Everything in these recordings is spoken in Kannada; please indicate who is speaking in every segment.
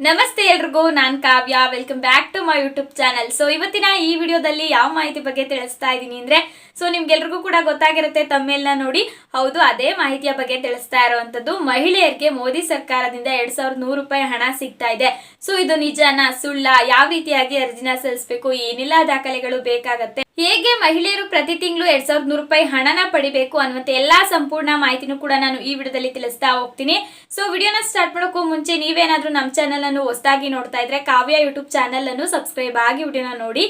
Speaker 1: ನಮಸ್ತೆ ಎಲ್ರಿಗೂ, ನಾನ್ Kavya. Welcome back to my YouTube channel so ಇವತ್ತಿನ ಈ ವಿಡಿಯೋದಲ್ಲಿ ಯಾವ ಮಾಹಿತಿ ಬಗ್ಗೆ ತಿಳಿಸ್ತಾ ಇದ್ದೀನಿ ಅಂದ್ರೆ ಸೊ ನಿಮ್ಗೆಲ್ರಿಗೂ ಕೂಡ ಗೊತ್ತಾಗಿರುತ್ತೆ ತಮ್ಮೆಲ್ಲ ನೋಡಿ. ಹೌದು, ಅದೇ ಮಾಹಿತಿಯ ಬಗ್ಗೆ ತಿಳಿಸ್ತಾ ಇರುವಂತದ್ದು ಮಹಿಳೆಯರಿಗೆ ಮೋದಿ ಸರ್ಕಾರದಿಂದ ಎರಡ್ ಸಾವಿರದ ನೂರು ರೂಪಾಯಿ ಹಣ ಸಿಗ್ತಾ ಇದೆ. ಸೊ ಇದು ನಿಜಾನ ಸುಳ್ಳ? ಯಾವ ರೀತಿಯಾಗಿ ಅರ್ಜಿನ ಸಲ್ಲಿಸಬೇಕು? ಏನೆಲ್ಲ ದಾಖಲೆಗಳು ಬೇಕಾಗತ್ತೆ? ಹೇಗೆ ಮಹಿಳೆಯರು ಪ್ರತಿ ತಿಂಗಳು ಎರಡ್ ಸಾವಿರದ ನೂರು ರೂಪಾಯಿ ಹಣನ ಪಡಿಬೇಕು ಅನ್ನುವಂತೆ ಎಲ್ಲಾ ಸಂಪೂರ್ಣ ಮಾಹಿತಿನೂ ಕೂಡ ನಾನು ಈ ವಿಡಿಯೋದಲ್ಲಿ ತಿಳಿಸ್ತಾ ಹೋಗ್ತೀನಿ. ಸೊ ವಿಡಿಯೋನ ಸ್ಟಾರ್ಟ್ ಮಾಡೋಕ್ಕೂ ಮುಂಚೆ ನೀವೇನಾದ್ರೂ ನಮ್ಮ ಚಾನಲ್ ಅನ್ನು ಹೊಸದಾಗಿ ನೋಡ್ತಾ ಇದ್ರೆ ಕಾವ್ಯ ಯೂಟ್ಯೂಬ್ ಚಾನಲ್ ಅನ್ನು ಸಬ್ಸ್ಕ್ರೈಬ್ ಆಗಿ ವಿಡಿಯೋನ ನೋಡಿ.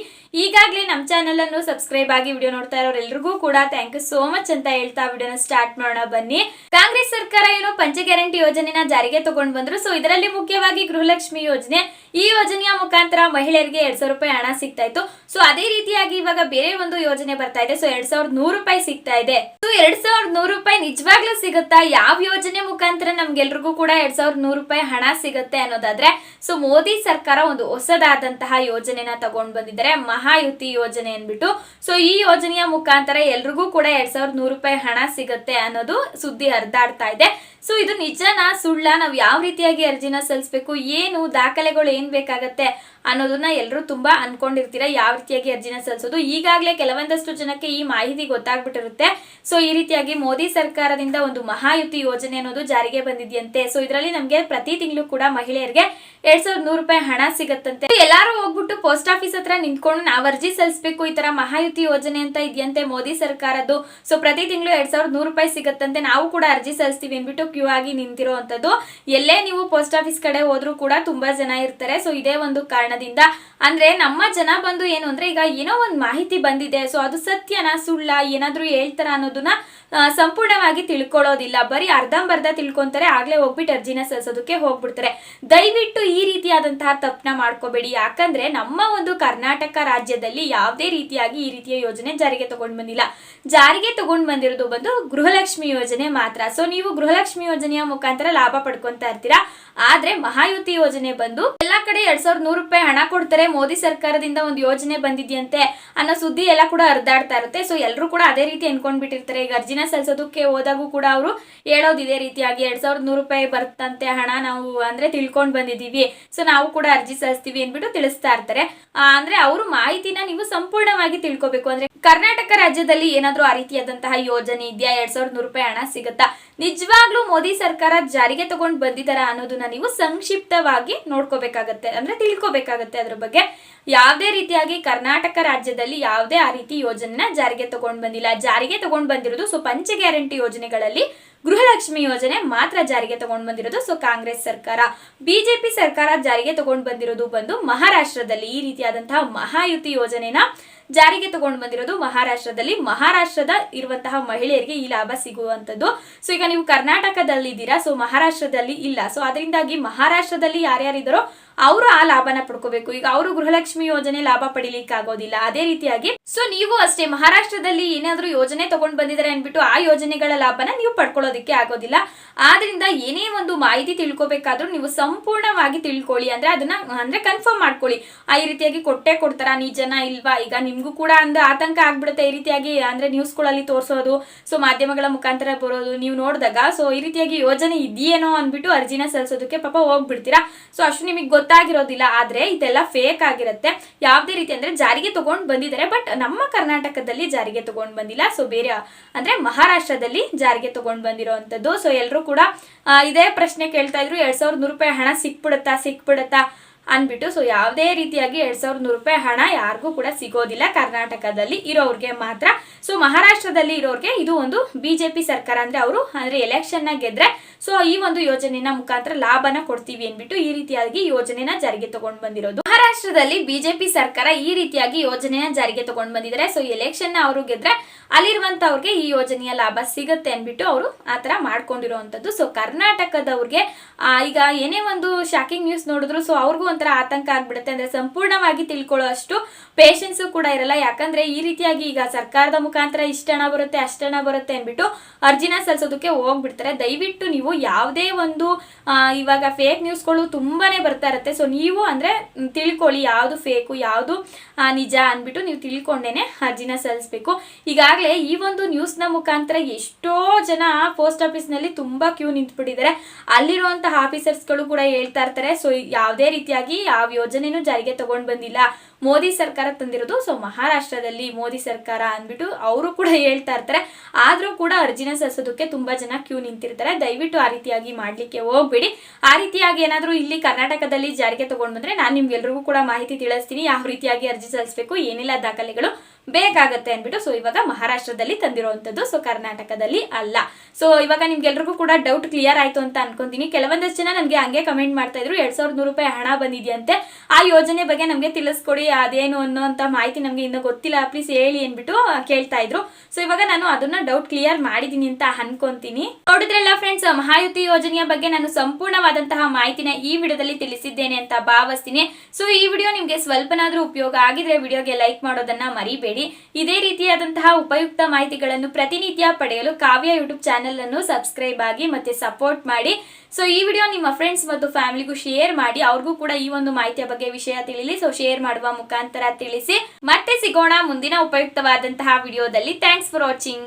Speaker 1: ಈಗಾಗಲೇ ನಮ್ಮ ಚಾನಲ್ ಅನ್ನು ಸಬ್ಸ್ಕ್ರೈಬ್ ಆಗಿ ವಿಡಿಯೋ ನೋಡ್ತಾ ಇರೋರೆಲ್ರಿಗೂ ಕೂಡ ಥ್ಯಾಂಕ್ ಯು ಸೋ ಮಚ್ ಅಂತ ಹೇಳ್ತಾ ವಿಡಿಯೋನ ಸ್ಟಾರ್ಟ್ ಮಾಡೋಣ ಬನ್ನಿ. ಕಾಂಗ್ರೆಸ್ ಸರ್ಕಾರ ಏನು ಪಂಚ ಗ್ಯಾರಂಟಿ ಯೋಜನೆನ ಜಾರಿಗೆ ತಗೊಂಡ್ ಬಂದ್ರು. ಸೊ ಇದರಲ್ಲಿ ಮುಖ್ಯವಾಗಿ ಗೃಹಲಕ್ಷ್ಮಿ ಯೋಜನೆ ಈ ಯೋಜನೆಯ ಮುಖಾಂತರ ಮಹಿಳೆಯರಿಗೆ ಎರಡ್ ಸಾವಿರ ರೂಪಾಯಿ ಹಣ ಸಿಗ್ತಾ ಇತ್ತು. ಸೊ ಅದೇ ರೀತಿಯಾಗಿ ಇವಾಗ ಬೇರೆ ಒಂದು ಯೋಜನೆ ಬರ್ತಾ ಇದೆ. ಸೊ ಎರಡ್ ಸಾವಿರದ ನೂರು ರೂಪಾಯಿ ಸಿಗ್ತಾ ಇದೆ. ಸೊ ಎರಡ್ ಸಾವಿರದ ನೂರು ರೂಪಾಯಿ ನಿಜವಾಗ್ಲೂ ಸಿಗುತ್ತಾ? ಯಾವ ಯೋಜನೆ ಮುಖಾಂತರ ನಮ್ಗೆಲ್ರಿಗೂ ಕೂಡ ಎರಡ್ ಸಾವಿರದ ನೂರು ರೂಪಾಯಿ ಹಣ ಸಿಗುತ್ತೆ ಅನ್ನೋದಾದ್ರೆ ಸೊ ಮೋದಿ ಸರ್ಕಾರ ಒಂದು ಹೊಸದಾದಂತಹ ಯೋಜನೆನ ತಗೊಂಡ್ ಬಂದಿದ್ದಾರೆ. ಮಹಾಯುತಿ ಯೋಜನೆ ಅನ್ಬಿಟ್ಟು. ಸೊ ಈ ಯೋಜನೆಯ ಮುಖಾಂತರ ಎಲ್ರಿಗೂ ಕೂಡ ಎರಡ್ ಸಾವಿರದ ನೂರು ರೂಪಾಯಿ ಹಣ ಸಿಗುತ್ತೆ ಅನ್ನೋದು ಸುದ್ದಿ ಹರಿದಾಡ್ತಾ ಇದೆ. ಸೊ ಇದು ನಿಜನಾ ಸುಳ್ಳ? ನಾವು ಯಾವ ರೀತಿಯಾಗಿ ಅರ್ಜಿನ ಸಲ್ಲಿಸಬೇಕು? ಏನು ದಾಖಲೆಗಳು ಏನ್ ಬೇಕಾಗತ್ತೆ? ಅನ್ನೋದನ್ನ ಎಲ್ಲರೂ ತುಂಬಾ ಅನ್ಕೊಂಡಿರ್ತೀರ, ಯಾವ ರೀತಿಯಾಗಿ ಅರ್ಜಿನ ಸಲ್ಲಿಸೋದು? ಈಗಾಗಲೇ ಕೆಲವೊಂದಷ್ಟು ಜನಕ್ಕೆ ಈ ಮಾಹಿತಿ ಗೊತ್ತಾಗ್ಬಿಟ್ಟಿರುತ್ತೆ. ಸೊ ಈ ರೀತಿಯಾಗಿ ಮೋದಿ ಸರ್ಕಾರದಿಂದ ಒಂದು ಮಹಾಯುತಿ ಯೋಜನೆ ಅನ್ನೋದು ಜಾರಿಗೆ ಬಂದಿದೆಯಂತೆ. ಸೊ ಇದರಲ್ಲಿ ನಮಗೆ ಪ್ರತಿ ತಿಂಗಳು ಕೂಡ ಮಹಿಳೆಯರಿಗೆ ಎರಡ್ ಸಾವಿರದ ನೂರು ರೂಪಾಯಿ ಹಣ ಸಿಗತ್ತಂತೆ. ಎಲ್ಲಾರು ಹೋಗ್ಬಿಟ್ಟು ಪೋಸ್ಟ್ ಆಫೀಸ್ ಹತ್ರ ನಿಂತ್ಕೊಂಡು ನಾವು ಅರ್ಜಿ ಸಲ್ಲಿಸಬೇಕು, ಈ ತರ ಮಹಾಯುತಿ ಯೋಜನೆ ಅಂತ ಇದೆಯಂತೆ ಮೋದಿ ಸರ್ಕಾರದ್ದು. ಸೊ ಪ್ರತಿ ತಿಂಗಳು ಎರಡ್ ಸಾವಿರದ ನೂರು ರೂಪಾಯಿ ಸಿಗತ್ತಂತೆ. ನಾವು ಕೂಡ ಅರ್ಜಿ ಸಲ್ಲಿಸ್ತೀವಿ ಅಂದ್ಬಿಟ್ಟು ಕ್ಯೂ ಆಗಿ ನಿಂತಿರೋ ಅಂತದ್ದು ಎಲ್ಲೇ ನೀವು ಪೋಸ್ಟ್ ಆಫೀಸ್ ಕಡೆ ಹೋದ್ರೂ ಕೂಡ ತುಂಬಾ ಜನ ಇರ್ತಾರೆ. ಸೊ ಇದೇ ಒಂದು ಕಾರಣದಿಂದ. ಅಂದ್ರೆ ನಮ್ಮ ಜನ ಬಂದು ಏನು ಅಂದ್ರೆ ಈಗ ಏನೋ ಒಂದು ಮಾಹಿತಿ ಬಂದಿದೆ. ಸೊ ಅದು ಸತ್ಯನ, ಸುಳ್ಳ, ಏನಾದ್ರೂ ಹೇಳ್ತಾರ ಅನ್ನೋದನ್ನ ಸಂಪೂರ್ಣವಾಗಿ ತಿಳ್ಕೊಳ್ಳೋದಿಲ್ಲ. ಬರೀ ಅರ್ಧಂಬರ್ಧ ತಿಳ್ಕೊಂತಾರೆ. ಆಗ್ಲೇ ಹೋಗ್ಬಿಟ್ಟು ಅರ್ಜಿನ ಸಲ್ಲಿಸೋದಕ್ಕೆ ಹೋಗ್ಬಿಡ್ತಾರೆ. ದಯವಿಟ್ಟು ಈ ರೀತಿಯಾದಂತಹ ತಪ್ಪನ ಮಾಡ್ಕೋಬೇಡಿ. ಯಾಕಂದ್ರೆ ನಮ್ಮ ಒಂದು ಕರ್ನಾಟಕ ರಾಜ್ಯದಲ್ಲಿ ಯಾವುದೇ ರೀತಿಯಾಗಿ ಈ ರೀತಿಯ ಯೋಜನೆ ಜಾರಿಗೆ ತಗೊಂಡ್ ಬಂದಿಲ್ಲ. ಜಾರಿಗೆ ತಗೊಂಡ್ ಬಂದಿರೋದು ಬಂದು ಗೃಹಲಕ್ಷ್ಮಿ ಯೋಜನೆ ಮಾತ್ರ. ಸೊ ನೀವು ಗೃಹಲಕ್ಷ್ಮಿ ಯೋಜನೆಯ ಮುಖಾಂತರ ಲಾಭ ಪಡ್ಕೊಂತ ಇರ್ತೀರಾ. ಆದ್ರೆ ಮಹಾಯುತಿ ಯೋಜನೆ ಬಂದು ಎಲ್ಲಾ ಕಡೆ ಎರಡ್ ಸಾವಿರದ ನೂರು ರೂಪಾಯಿ ಹಣ ಕೊಡ್ತಾರೆ, ಮೋದಿ ಸರ್ಕಾರದಿಂದ ಒಂದು ಯೋಜನೆ ಬಂದಿದೆಯಂತೆ ಅನ್ನೋ ಸುದ್ದಿ ಎಲ್ಲ ಕೂಡ ಹರಿದಾಡ್ತಾ ಇರುತ್ತೆ. ಸೊ ಎಲ್ಲರೂ ಕೂಡ ಅದೇ ರೀತಿ ಅನ್ಕೊಂಡ್ಬಿಟ್ಟಿರ್ತಾರೆ. ಈಗ ಅರ್ಜಿನ ಸಲ್ಸೋದಕ್ಕೆ ಹೋದಾಗೂ ಕೂಡ ಅವರು ಹೇಳೋದು ಇದೇ ರೀತಿಯಾಗಿ ಎರಡ್ ಸಾವಿರದ ನೂರು ರೂಪಾಯಿ ಬರ್ತಂತೆ ಹಣ ನಾವು ಅಂದ್ರೆ ತಿಳ್ಕೊಂಡ್ ಬಂದಿದೀವಿ ಸೊ ನಾವು ಕೂಡ ಅರ್ಜಿ ಸಲ್ಲಿಸ್ತೀವಿ ಅಂದ್ಬಿಟ್ಟು ತಿಳಿಸ್ತಾ ಇರ್ತಾರೆ. ಅಂದ್ರೆ ಅವರು ಮಾಹಿತಿನ ನೀವು ಸಂಪೂರ್ಣವಾಗಿ ತಿಳ್ಕೊಬೇಕು. ಅಂದ್ರೆ ಕರ್ನಾಟಕ ರಾಜ್ಯದಲ್ಲಿ ಏನಾದರೂ ಆ ರೀತಿಯಾದಂತಹ ಯೋಜನೆ ಇದೆಯಾ? ಎರಡ್ ಸಾವಿರದ ನೂರು ರೂಪಾಯಿ ಹಣ ಸಿಗುತ್ತಾ? ನಿಜವಾಗ್ಲೂ ಮೋದಿ ಸರ್ಕಾರ ಜಾರಿಗೆ ತಗೊಂಡ್ ಬಂದಿದಾರ ಅನ್ನೋದನ್ನ ನೀವು ಸಂಕ್ಷಿಪ್ತವಾಗಿ ನೋಡ್ಕೋಬೇಕಾಗತ್ತೆ. ಅಂದ್ರೆ ತಿಳ್ಕೊಬೇಕಾಗತ್ತೆ ಅದ್ರ ಬಗ್ಗೆ. ಯಾವುದೇ ರೀತಿಯಾಗಿ ಕರ್ನಾಟಕ ರಾಜ್ಯದಲ್ಲಿ ಯಾವುದೇ ಆ ರೀತಿ ಯೋಜನೆನ ಜಾರಿಗೆ ತಗೊಂಡ್ ಬಂದಿಲ್ಲ. ಜಾರಿಗೆ ತಗೊಂಡ್ ಬಂದಿರೋದು ಸೊ ಪಂಚ ಗ್ಯಾರಂಟಿ ಯೋಜನೆಗಳಲ್ಲಿ ಗೃಹಲಕ್ಷ್ಮಿ ಯೋಜನೆ ಮಾತ್ರ ಜಾರಿಗೆ ತಗೊಂಡು ಬಂದಿರೋದು ಸೊ ಕಾಂಗ್ರೆಸ್ ಸರ್ಕಾರ. ಬಿಜೆಪಿ ಸರ್ಕಾರ ಜಾರಿಗೆ ತಗೊಂಡ್ ಬಂದಿರೋದು ಬಂದು ಮಹಾರಾಷ್ಟ್ರದಲ್ಲಿ. ಈ ರೀತಿಯಾದಂತಹ ಮಹಾಯುತಿ ಯೋಜನೆನ ಜಾರಿಗೆ ತಗೊಂಡು ಬಂದಿರೋದು ಮಹಾರಾಷ್ಟ್ರದಲ್ಲಿ. ಮಹಾರಾಷ್ಟ್ರದ ಇರುವಂತಹ ಮಹಿಳೆಯರಿಗೆ ಈ ಲಾಭ ಸಿಗುವಂತದ್ದು ಸೊ ಈಗ ನೀವು ಕರ್ನಾಟಕದಲ್ಲಿ ಇದ್ದೀರಾ ಸೊ ಮಹಾರಾಷ್ಟ್ರದಲ್ಲಿ ಇಲ್ಲ. ಸೊ ಅದರಿಂದಾಗಿ ಮಹಾರಾಷ್ಟ್ರದಲ್ಲಿ ಯಾರ್ಯಾರಿದ್ದಾರೋ ಅವರು ಆ ಲಾಭನ ಪಡ್ಕೋಬೇಕು. ಈಗ ಅವರು ಗೃಹಲಕ್ಷ್ಮಿ ಯೋಜನೆ ಲಾಭ ಪಡಿಲಿಕ್ಕೆ ಆಗೋದಿಲ್ಲ ಅದೇ ರೀತಿಯಾಗಿ ಸೊ ನೀವು ಅಷ್ಟೇ ಮಹಾರಾಷ್ಟ್ರದಲ್ಲಿ ಏನಾದ್ರೂ ಯೋಜನೆ ತಗೊಂಡ್ ಬಂದಿದ್ದಾರೆ ಅನ್ಬಿಟ್ಟು ಆ ಯೋಜನೆಗಳ ಲಾಭನ ನೀವು ಪಡ್ಕೊಳ್ಳೋದಕ್ಕೆ ಆಗೋದಿಲ್ಲ. ಆದ್ರಿಂದ ಏನೇ ಒಂದು ಮಾಹಿತಿ ತಿಳ್ಕೊಬೇಕಾದ್ರೂ ನೀವು ಸಂಪೂರ್ಣವಾಗಿ ತಿಳ್ಕೊಳ್ಳಿ. ಅಂದ್ರೆ ಅದನ್ನ, ಅಂದ್ರೆ ಕನ್ಫರ್ಮ್ ಮಾಡ್ಕೊಳ್ಳಿ. ಆ, ಈ ರೀತಿಯಾಗಿ ಕೊಟ್ಟೆ ಕೊಡ್ತಾರ ಜನ ಇಲ್ವಾ? ಈಗ ನಿಮ್ಗೂ ಕೂಡ ಒಂದು ಆತಂಕ ಆಗ್ಬಿಡುತ್ತೆ ಈ ರೀತಿಯಾಗಿ, ಅಂದ್ರೆ ನ್ಯೂಸ್ಗಳಲ್ಲಿ ತೋರಿಸೋದು ಸೊ ಮಾಧ್ಯಮಗಳ ಮುಖಾಂತರ ಬರೋದು, ನೀವು ನೋಡಿದಾಗ ಸೊ ಈ ರೀತಿಯಾಗಿ ಯೋಜನೆ ಇದೆಯೇನೋ ಅಂದ್ಬಿಟ್ಟು ಅರ್ಜಿನ ಸಲ್ಲಿಸೋದಕ್ಕೆ ಪಾಪ ಹೋಗ್ಬಿಡ್ತೀರಾ? ಸೊ ಅಷ್ಟು ನಿಮಗೆ ಗೊತ್ತಾಗಿರೋದಿಲ್ಲ, ಆದ್ರೆ ಇದೆಲ್ಲ ಫೇಕ್ ಆಗಿರುತ್ತೆ. ಯಾವುದೇ ರೀತಿ ಅಂದ್ರೆ ಜಾರಿಗೆ ತಗೊಂಡ್ ಬಂದಿದ್ದಾರೆ ಬಟ್ ನಮ್ಮ ಕರ್ನಾಟಕದಲ್ಲಿ ಜಾರಿಗೆ ತಗೊಂಡ್ ಬಂದಿಲ್ಲ. ಸೊ ಬೇರೆ, ಅಂದ್ರೆ ಮಹಾರಾಷ್ಟ್ರದಲ್ಲಿ ಜಾರಿಗೆ ತಗೊಂಡ್ ಬಂದಿರೋವಂಥದ್ದು ಸೊ ಎಲ್ಲರೂ ಕೂಡ ಇದೇ ಪ್ರಶ್ನೆ ಕೇಳ್ತಾ ಇದ್ರು, ಎರಡ್ ಸಾವಿರದ ನೂರು ರೂಪಾಯಿ ಹಣ ಸಿಕ್ಬಿಡುತ್ತಾ ಸಿಕ್ಬಿಡುತ್ತಾ ಅನ್ಬಿಟ್ಟು ಸೊ ಯಾವುದೇ ರೀತಿಯಾಗಿ ಎರಡ್ ಸಾವಿರದ ನೂರು ರೂಪಾಯಿ ಹಣ ಯಾರಿಗೂ ಕೂಡ ಸಿಗೋದಿಲ್ಲ. ಕರ್ನಾಟಕದಲ್ಲಿ ಇರೋರ್ಗೆ ಮಾತ್ರ. ಸೊ ಮಹಾರಾಷ್ಟ್ರದಲ್ಲಿ ಇರೋರ್ಗೆ ಇದು ಒಂದು ಬಿಜೆಪಿ ಸರ್ಕಾರ ಅಂದ್ರೆ ಅವರು, ಅಂದ್ರೆ ಎಲೆಕ್ಷನ್ನ ಗೆದ್ರೆ ಸೊ ಈ ಒಂದು ಯೋಜನೆಯ ಮುಖಾಂತರ ಲಾಭನ ಕೊಡ್ತೀವಿ ಅನ್ಬಿಟ್ಟು ಈ ರೀತಿಯಾಗಿ ಯೋಜನೆನ ಜಾರಿಗೆ ತಗೊಂಡ್ ಬಂದಿರೋದು. ಮಹಾರಾಷ್ಟ್ರದಲ್ಲಿ ಬಿಜೆಪಿ ಸರ್ಕಾರ ಈ ರೀತಿಯಾಗಿ ಯೋಜನೆಯ ಜಾರಿಗೆ ತಗೊಂಡು ಬಂದಿದ್ದಾರೆ. ಸೊ ಎಲೆಕ್ಷನ್ನ ಅವರು ಗೆದ್ರೆ ಅಲ್ಲಿರುವಂತವ್ರಿಗೆ ಈ ಯೋಜನೆಯ ಲಾಭ ಸಿಗುತ್ತೆ ಅನ್ಬಿಟ್ಟು ಅವರು ಆತರ ಮಾಡ್ಕೊಂಡಿರುವಂತದ್ದು ಸೊ ಕರ್ನಾಟಕದವ್ರಿಗೆ ಈಗ ಏನೇ ಒಂದು ಶಾಕಿಂಗ್ ನ್ಯೂಸ್ ನೋಡಿದ್ರು ಸೊ ಅವ್ರಿಗೂ ಒಂಥರ ಆತಂಕ ಆಗ್ಬಿಡುತ್ತೆ. ಅಂದ್ರೆ ಸಂಪೂರ್ಣವಾಗಿ ತಿಳ್ಕೊಳ್ಳೋ ಅಷ್ಟು ಪೇಷನ್ಸ್ ಕೂಡ ಇರಲ್ಲ. ಯಾಕಂದ್ರೆ ಈ ರೀತಿಯಾಗಿ ಈಗ ಸರ್ಕಾರದ ಮುಖಾಂತರ ಇಷ್ಟಣ ಬರುತ್ತೆ ಅಷ್ಟಣ ಬರುತ್ತೆ ಅನ್ಬಿಟ್ಟು ಅರ್ಜಿನ ಸಲ್ಲಿಸೋದಕ್ಕೆ ಹೋಗ್ಬಿಡ್ತಾರೆ. ದಯವಿಟ್ಟು ನೀವು ಯಾವುದೇ ಒಂದು ಆ, ಇವಾಗ ಫೇಕ್ ನ್ಯೂಸ್ಗಳು ತುಂಬಾನೇ ಬರ್ತಾ ಇರುತ್ತೆ. ಸೊ ನೀವು ಅಂದ್ರೆ ಮ್, ತಿಳ್ಕೊಳ್ಳಿ, ಯಾವುದು ಫೇಕು ಯಾವುದು ನಿಜ ಅಂದ್ಬಿಟ್ಟು ನೀವು ತಿಳ್ಕೊಂಡೇನೆ ಅರ್ಜಿನ ಸಲ್ಲಿಸ್ಬೇಕು. ಈಗಾಗಲೇ ಈ ಒಂದು ನ್ಯೂಸ್ನ ಮುಖಾಂತರ ಎಷ್ಟೋ ಜನ ಪೋಸ್ಟ್ ಆಫೀಸ್ನಲ್ಲಿ ತುಂಬಾ ಕ್ಯೂ ನಿಂತ್ಬಿಟ್ಟಿದ್ದಾರೆ. ಅಲ್ಲಿರುವಂತಹ ಆಫೀಸರ್ಸ್ಗಳು ಕೂಡ ಹೇಳ್ತಾ ಇರ್ತಾರೆ ಸೊ ಯಾವುದೇ ರೀತಿಯಾಗಿ ಯಾವ ಯೋಜನೆನೂ ಜಾರಿಗೆ ತಗೊಂಡು ಬಂದಿಲ್ಲ. ಮೋದಿ ಸರ್ಕಾರ ತಂದಿರೋದು ಸೊ ಮಹಾರಾಷ್ಟ್ರದಲ್ಲಿ ಮೋದಿ ಸರ್ಕಾರ ಅಂದ್ಬಿಟ್ಟು ಅವರು ಕೂಡ ಹೇಳ್ತಾ ಇರ್ತಾರೆ. ಆದರೂ ಕೂಡ ಅರ್ಜಿನ ಸಲ್ಲಿಸೋದಕ್ಕೆ ತುಂಬಾ ಜನ ಕ್ಯೂ ನಿಂತಿರ್ತಾರೆ. ದಯವಿಟ್ಟು ಆ ರೀತಿಯಾಗಿ ಮಾಡ್ಲಿಕ್ಕೆ ಹೋಗ್ಬೇಡಿ. ಆ ರೀತಿಯಾಗಿ ಏನಾದರೂ ಇಲ್ಲಿ ಕರ್ನಾಟಕದಲ್ಲಿ ಜಾರಿಗೆ ತಗೊಂಡು ಬಂದರೆ ನಾನು ನಿಮ್ಗೆಲ್ರಿಗೂ ಕೂಡ ಮಾಹಿತಿ ತಿಳಿಸ್ತೀನಿ. ಯಾವ ರೀತಿಯಾಗಿ ಅರ್ಜಿ ಸಲ್ಲಿಸಬೇಕು ಏನೆಲ್ಲ ದಾಖಲೆಗಳು ಬೇಕಾಗತ್ತೆ ಅಂದ್ಬಿಟ್ಟು ಸೊ ಇವಾಗ ಮಹಾರಾಷ್ಟ್ರದಲ್ಲಿ ತಂದಿರುವಂಥದ್ದು ಸೊ ಕರ್ನಾಟಕದಲ್ಲಿ ಅಲ್ಲ. ಸೊ ಇವಾಗ ನಿಮ್ಗೆಲ್ರಿಗೂ ಕೂಡ ಡೌಟ್ ಕ್ಲಿಯರ್ ಆಯ್ತು ಅಂತ ಅನ್ಕೊಂತೀನಿ. ಕೆಲವೊಂದಷ್ಟು ಜನ ನನಗೆ ಹಂಗೆ ಕಮೆಂಟ್ ಮಾಡ್ತಾ ಇದ್ರು, ಎರಡ್ ಸಾವಿರದ ನೂರು ರೂಪಾಯಿ ಹಣ ಬಂದಿದೆಯಂತೆ. ಆ ಯೋಜನೆ ಬಗ್ಗೆ ನಮಗೆ ತಿಳಿಸ್ಕೊಡಿ, ಅದೇನು ಅನ್ನೋಂಥ ಮಾಹಿತಿ ನಮಗೆ ಇನ್ನೂ ಗೊತ್ತಿಲ್ಲ. ಪ್ಲೀಸ್ ಹೇಳಿ ಅಂದ್ಬಿಟ್ಟು ಕೇಳ್ತಾ ಇದ್ರು. ಸೊ ಇವಾಗ ನಾನು ಅದನ್ನ ಡೌಟ್ ಕ್ಲಿಯರ್ ಮಾಡಿದೀನಿ ಅಂತ ಅನ್ಕೊಂತೀನಿ. ನೋಡಿದ್ರಲ್ಲ ಫ್ರೆಂಡ್ಸ್ ಮಹಾಯುತಿ ಯೋಜನೆಯ ಬಗ್ಗೆ ನಾನು ಸಂಪೂರ್ಣವಾದಂತಹ ಮಾಹಿತಿನ ಈ ವಿಡಿಯೋದಲ್ಲಿ ತಿಳಿಸಿದ್ದೇನೆ ಅಂತ ಭಾವಿಸ್ತೀನಿ. ಸೊ ಈ ವಿಡಿಯೋ ನಿಮಗೆ ಸ್ವಲ್ಪನಾದ್ರೂ ಉಪಯೋಗ ಆಗಿದ್ರೆ ವಿಡಿಯೋಗೆ ಲೈಕ್ ಮಾಡೋದನ್ನ ಮರಿಬೇಡಿ. ಇದೇ ರೀತಿಯಾದಂತಹ ಉಪಯುಕ್ತ ಮಾಹಿತಿಗಳನ್ನು ಪ್ರತಿನಿತ್ಯ ಪಡೆಯಲು ಕಾವ್ಯ ಯೂಟ್ಯೂಬ್ ಚಾನೆಲ್ ಅನ್ನು ಸಬ್ಸ್ಕ್ರೈಬ್ ಆಗಿ ಮತ್ತೆ ಸಪೋರ್ಟ್ ಮಾಡಿ. ಸೊ ಈ ವಿಡಿಯೋ ನಿಮ್ಮ ಫ್ರೆಂಡ್ಸ್ ಮತ್ತು ಫ್ಯಾಮಿಲಿಗೂ ಶೇರ್ ಮಾಡಿ. ಅವ್ರಿಗೂ ಕೂಡ ಈ ಒಂದು ಮಾಹಿತಿಯ ಬಗ್ಗೆ ವಿಷಯ ತಿಳಿಲಿ. ಸೊ ಶೇರ್ ಮಾಡುವ ಮುಖಾಂತರ ತಿಳಿಸಿ. ಮತ್ತೆ ಸಿಗೋಣ ಮುಂದಿನ ಉಪಯುಕ್ತವಾದಂತಹ ವಿಡಿಯೋದಲ್ಲಿ. Thanks for watching